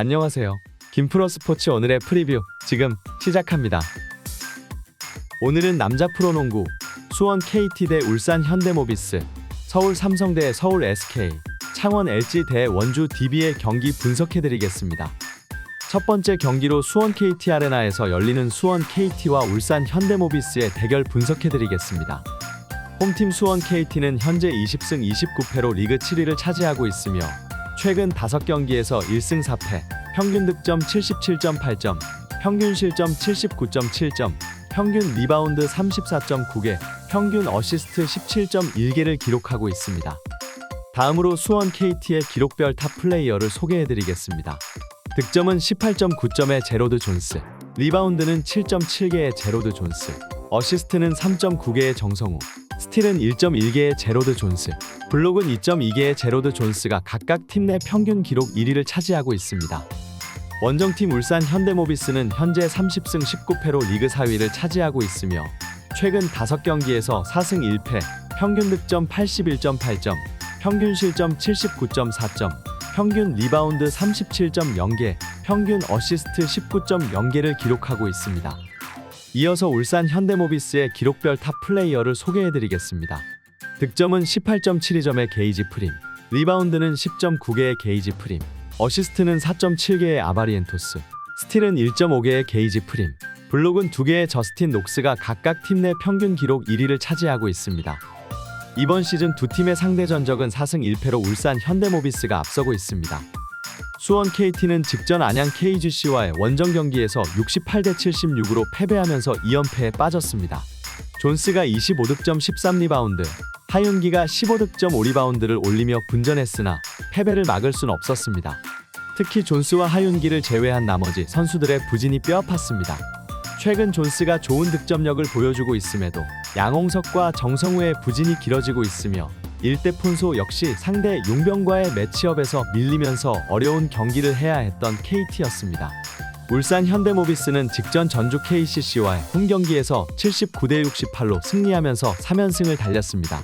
안녕하세요. 김프로 스포츠 오늘의 프리뷰 지금 시작합니다. 오늘은 남자 프로농구 수원 KT 대 울산 현대모비스, 서울 삼성 대 서울 SK, 창원 LG 대 원주 DB의 경기 분석해드리겠습니다. 첫 번째 경기로 수원 KT 아레나에서 열리는 수원 KT와 울산 현대모비스의 대결 분석해드리겠습니다. 홈팀 수원 KT는 현재 20승 29패로 리그 7위를 차지하고 있으며 최근 5경기에서 1승 4패, 평균 득점 77.8점, 평균 실점 79.7점, 평균 리바운드 34.9개, 평균 어시스트 17.1개를 기록하고 있습니다. 다음으로 수원 KT의 기록별 탑 플레이어를 소개해드리겠습니다. 득점은 18.9점의 제로드 존스, 리바운드는 7.7개의 제로드 존스, 어시스트는 3.9개의 정성우, 스틸은 1.1개의 제로드 존스, 블록은 2.2개의 제로드 존스가 각각 팀 내 평균 기록 1위를 차지하고 있습니다. 원정팀 울산 현대모비스는 현재 30승 19패로 리그 4위를 차지하고 있으며 최근 5경기에서 4승 1패, 평균 득점 81.8점, 평균 실점 79.4점, 평균 리바운드 37.0개, 평균 어시스트 19.0개를 기록하고 있습니다. 이어서 울산 현대모비스의 기록별 탑 플레이어를 소개해드리겠습니다. 득점은 18.72점의 게이지 프림, 리바운드는 10.9개의 게이지 프림, 어시스트는 4.7개의 아바리엔토스, 스틸은 1.5개의 게이지 프림, 블록은 2개의 저스틴 녹스가 각각 팀 내 평균 기록 1위를 차지하고 있습니다. 이번 시즌 두 팀의 상대 전적은 4승 1패로 울산 현대모비스가 앞서고 있습니다. 수원 KT는 직전 안양 KGC와의 원정 경기에서 68대 76으로 패배하면서 2연패에 빠졌습니다. 존스가 25득점 13리바운드, 하윤기가 15득점 5리바운드를 올리며 분전했으나 패배를 막을 순 없었습니다. 특히 존스와 하윤기를 제외한 나머지 선수들의 부진이 뼈아팠습니다. 최근 존스가 좋은 득점력을 보여주고 있음에도 양홍석과 정성우의 부진이 길어지고 있으며 일대 폰소 역시 상대 용병과의 매치업에서 밀리면서 어려운 경기를 해야 했던 KT였습니다. 울산 현대모비스는 직전 전주 KCC와의 홈 경기에서 79대 68로 승리하면서 3연승을 달렸습니다.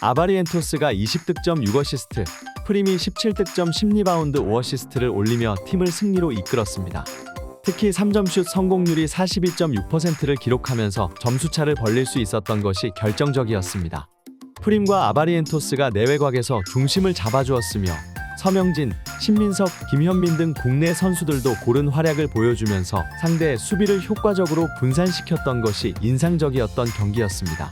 아바리엔토스가 20득점 6어시스트, 프림이 17득점 10리바운드 5어시스트를 올리며 팀을 승리로 이끌었습니다. 특히 3점슛 성공률이 42.6%를 기록하면서 점수차를 벌릴 수 있었던 것이 결정적이었습니다. 프림과 아바리엔토스가 내외곽에서 중심을 잡아주었으며 서명진, 신민석, 김현민 등 국내 선수들도 고른 활약을 보여주면서 상대의 수비를 효과적으로 분산시켰던 것이 인상적이었던 경기였습니다.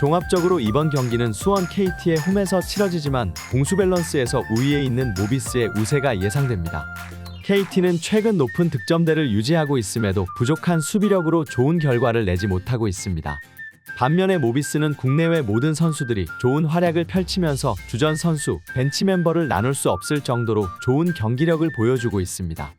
종합적으로 이번 경기는 수원 KT의 홈에서 치러지지만 공수 밸런스에서 우위에 있는 모비스의 우세가 예상됩니다. KT는 최근 높은 득점대를 유지하고 있음에도 부족한 수비력으로 좋은 결과를 내지 못하고 있습니다. 반면에 모비스는 국내외 모든 선수들이 좋은 활약을 펼치면서 주전 선수, 벤치 멤버를 나눌 수 없을 정도로 좋은 경기력을 보여주고 있습니다.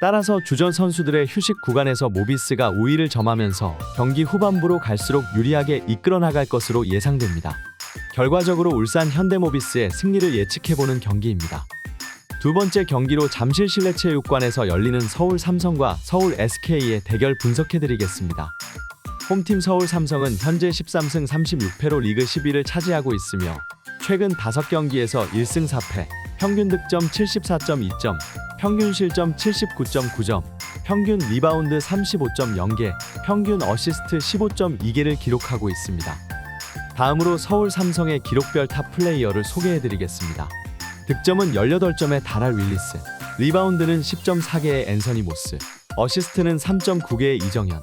따라서 주전 선수들의 휴식 구간에서 모비스가 우위를 점하면서 경기 후반부로 갈수록 유리하게 이끌어 나갈 것으로 예상됩니다. 결과적으로 울산 현대모비스의 승리를 예측해보는 경기입니다. 두 번째 경기로 잠실 실내체육관에서 열리는 서울 삼성과 서울 SK의 대결 분석해드리겠습니다. 홈팀 서울 삼성은 현재 13승 36패로 리그 10위를 차지하고 있으며 최근 5경기에서 1승 4패, 평균 득점 74.2점, 평균 실점 79.9점, 평균 리바운드 35.0개, 평균 어시스트 15.2개를 기록하고 있습니다. 다음으로 서울 삼성의 기록별 탑 플레이어를 소개해드리겠습니다. 득점은 18점에 달할 윌리스, 리바운드는 10.4개의 앤서니 모스, 어시스트는 3.9개의 이정현,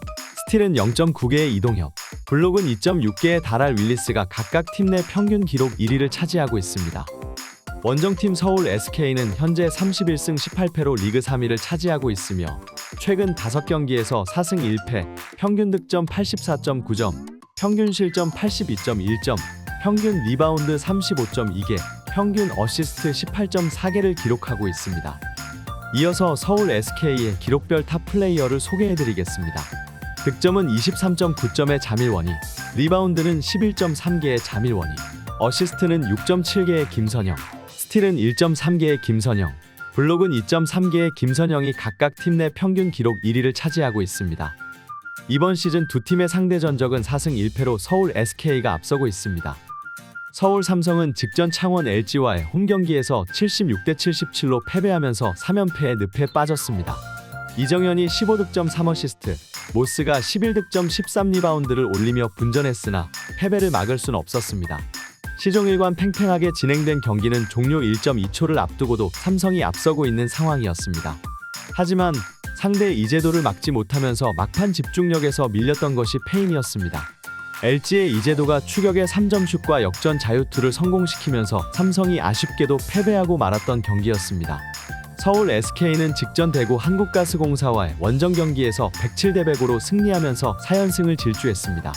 스틸은 0.9개의 이동엽, 블록은 2.6개에 달할 윌리스가 각각 팀 내 평균 기록 1위를 차지하고 있습니다. 원정팀 서울 SK는 현재 31승 18패로 리그 3위를 차지하고 있으며 최근 5경기에서 4승 1패, 평균 득점 84.9점, 평균 실점 82.1점, 평균 리바운드 35.2개, 평균 어시스트 18.4개를 기록하고 있습니다. 이어서 서울 SK의 기록별 탑 플레이어를 소개해드리겠습니다. 득점은 23.9점의 자밀원이, 리바운드는 11.3개의 자밀원이, 어시스트는 6.7개의 김선영, 스틸은 1.3개의 김선영, 블록은 2.3개의 김선영이 각각 팀 내 평균 기록 1위를 차지하고 있습니다. 이번 시즌 두 팀의 상대 전적은 4승 1패로 서울 SK가 앞서고 있습니다. 서울 삼성은 직전 창원 LG와의 홈 경기에서 76대 77로 패배하면서 3연패에 늪에 빠졌습니다. 이정현이 15득점 3어시스트, 모스가 11득점 13리바운드를 올리며 분전했으나 패배를 막을 순 없었습니다. 시종일관 팽팽하게 진행된 경기는 종료 1.2초를 앞두고도 삼성이 앞서고 있는 상황이었습니다. 하지만 상대 이재도를 막지 못하면서 막판 집중력에서 밀렸던 것이 패인이었습니다. LG의 이재도가 추격의 3점 슛과 역전 자유투를 성공시키면서 삼성이 아쉽게도 패배하고 말았던 경기였습니다. 서울 SK는 직전 대구 한국가스공사와의 원정 경기에서 107대 100으로 승리하면서 4연승을 질주했습니다.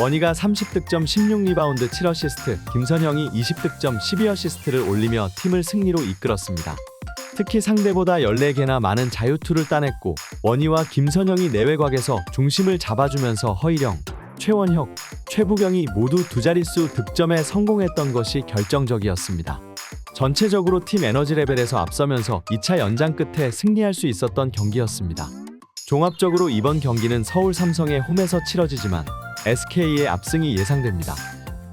원희가 30득점 16리바운드 7어시스트, 김선영이 20득점 12어시스트를 올리며 팀을 승리로 이끌었습니다. 특히 상대보다 14개나 많은 자유투를 따냈고 원희와 김선영이 내외곽에서 중심을 잡아주면서 허일영, 최원혁, 최부경이 모두 두 자릿수 득점에 성공했던 것이 결정적이었습니다. 전체적으로 팀 에너지 레벨에서 앞서면서 2차 연장 끝에 승리할 수 있었던 경기였습니다. 종합적으로 이번 경기는 서울 삼성의 홈에서 치러지지만 SK의 압승이 예상됩니다.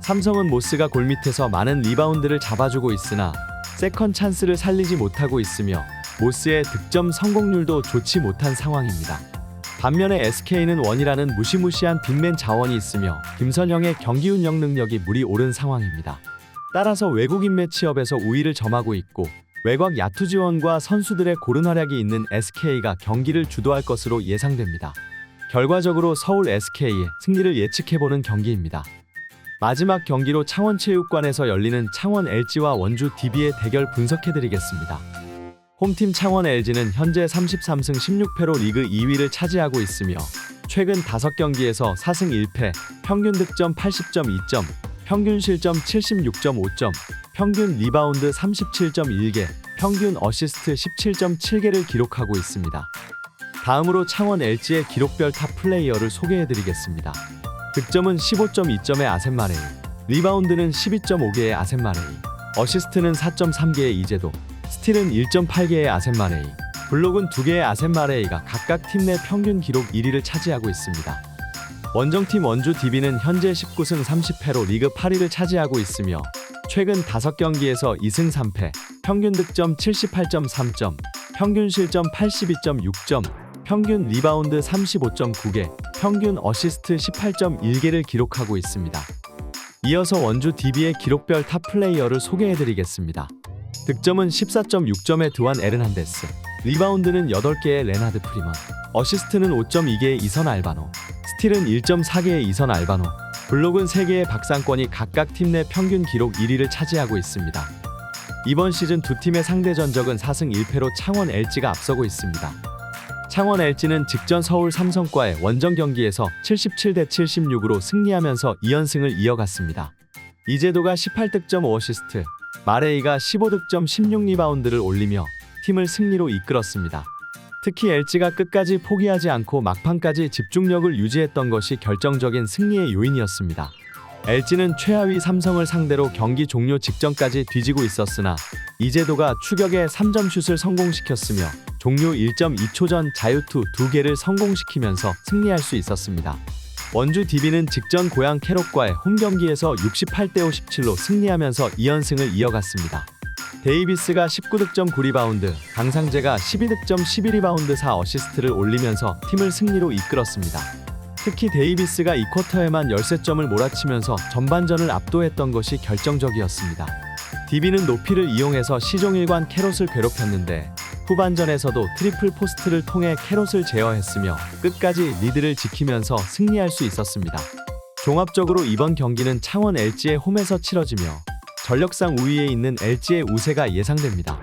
삼성은 모스가 골밑에서 많은 리바운드를 잡아주고 있으나 세컨 찬스를 살리지 못하고 있으며 모스의 득점 성공률도 좋지 못한 상황입니다. 반면에 SK는 원이라는 무시무시한 빅맨 자원이 있으며 김선영의 경기 운영 능력이 물이 오른 상황입니다. 따라서 외국인 매치업에서 우위를 점하고 있고 외곽 야투 지원과 선수들의 고른 활약이 있는 SK가 경기를 주도할 것으로 예상됩니다. 결과적으로 서울 SK의 승리를 예측해보는 경기입니다. 마지막 경기로 창원체육관에서 열리는 창원 LG와 원주 DB의 대결 분석해드리겠습니다. 홈팀 창원 LG는 현재 33승 16패로 리그 2위를 차지하고 있으며 최근 5경기에서 4승 1패, 평균 득점 80.2점, 평균 실점 76.5점, 평균 리바운드 37.1개, 평균 어시스트 17.7개를 기록하고 있습니다. 다음으로 창원 LG의 기록별 탑 플레이어를 소개해드리겠습니다. 득점은 15.2점의 아셈마레이, 리바운드는 12.5개의 아셈마레이, 어시스트는 4.3개의 이재도, 스틸은 1.8개의 아셈마레이, 블록은 2개의 아셈마레이가 각각 팀 내 평균 기록 1위를 차지하고 있습니다. 원정팀 원주 DB는 현재 19승 30패로 리그 8위를 차지하고 있으며 최근 5경기에서 2승 3패, 평균 득점 78.3점, 평균 실점 82.6점, 평균 리바운드 35.9개, 평균 어시스트 18.1개를 기록하고 있습니다. 이어서 원주 DB의 기록별 탑 플레이어를 소개해드리겠습니다. 득점은 14.6점의 드완 에르난데스, 리바운드는 8개의 레나드 프리먼, 어시스트는 5.2개의 이선 알바노, 스틸은 1.4개의 이선 알바노, 블록은 3개의 박상권이 각각 팀 내 평균 기록 1위를 차지하고 있습니다. 이번 시즌 두 팀의 상대 전적은 4승 1패로 창원 LG가 앞서고 있습니다. 창원 LG는 직전 서울 삼성과의 원정 경기에서 77대 76으로 승리하면서 2연승을 이어갔습니다. 이재도가 18득점 5어시스트, 마레이가 15득점 16리바운드를 올리며 팀을 승리로 이끌었습니다. 특히 LG가 끝까지 포기하지 않고 막판까지 집중력을 유지했던 것이 결정적인 승리의 요인이었습니다. LG는 최하위 삼성을 상대로 경기 종료 직전까지 뒤지고 있었으나 이재도가 추격의 3점 슛을 성공시켰으며 종료 1.2초 전 자유투 2개를 성공시키면서 승리할 수 있었습니다. 원주 DB는 직전 고향 캐롯과의 홈 경기에서 68대 57로 승리하면서 2연승을 이어갔습니다. 데이비스가 19득점 9리바운드, 강상재가 12득점 11리바운드 4어시스트를 올리면서 팀을 승리로 이끌었습니다. 특히 데이비스가 이 쿼터에만 13점을 몰아치면서 전반전을 압도했던 것이 결정적이었습니다. DB는 높이를 이용해서 시종일관 캐롯을 괴롭혔는데 후반전에서도 트리플 포스트를 통해 캐롯을 제어했으며 끝까지 리드를 지키면서 승리할 수 있었습니다. 종합적으로 이번 경기는 창원 LG의 홈에서 치러지며 전력상 우위에 있는 LG의 우세가 예상됩니다.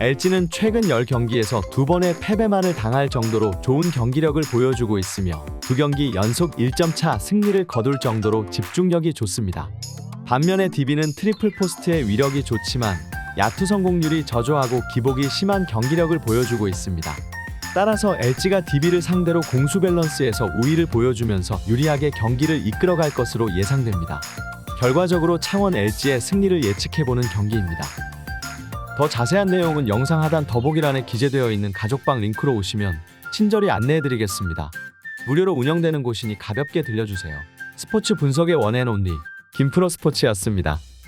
LG는 최근 10경기에서 두 번의 패배만을 당할 정도로 좋은 경기력을 보여주고 있으며 두 경기 연속 1점 차 승리를 거둘 정도로 집중력이 좋습니다. 반면에 DB는 트리플 포스트의 위력이 좋지만 야투 성공률이 저조하고 기복이 심한 경기력을 보여주고 있습니다. 따라서 LG가 DB를 상대로 공수 밸런스에서 우위를 보여주면서 유리하게 경기를 이끌어갈 것으로 예상됩니다. 결과적으로 창원 LG의 승리를 예측해보는 경기입니다. 더 자세한 내용은 영상 하단 더보기란에 기재되어 있는 가족방 링크로 오시면 친절히 안내해드리겠습니다. 무료로 운영되는 곳이니 가볍게 들려주세요. 스포츠 분석의 원앤 온리 김프로 스포츠였습니다.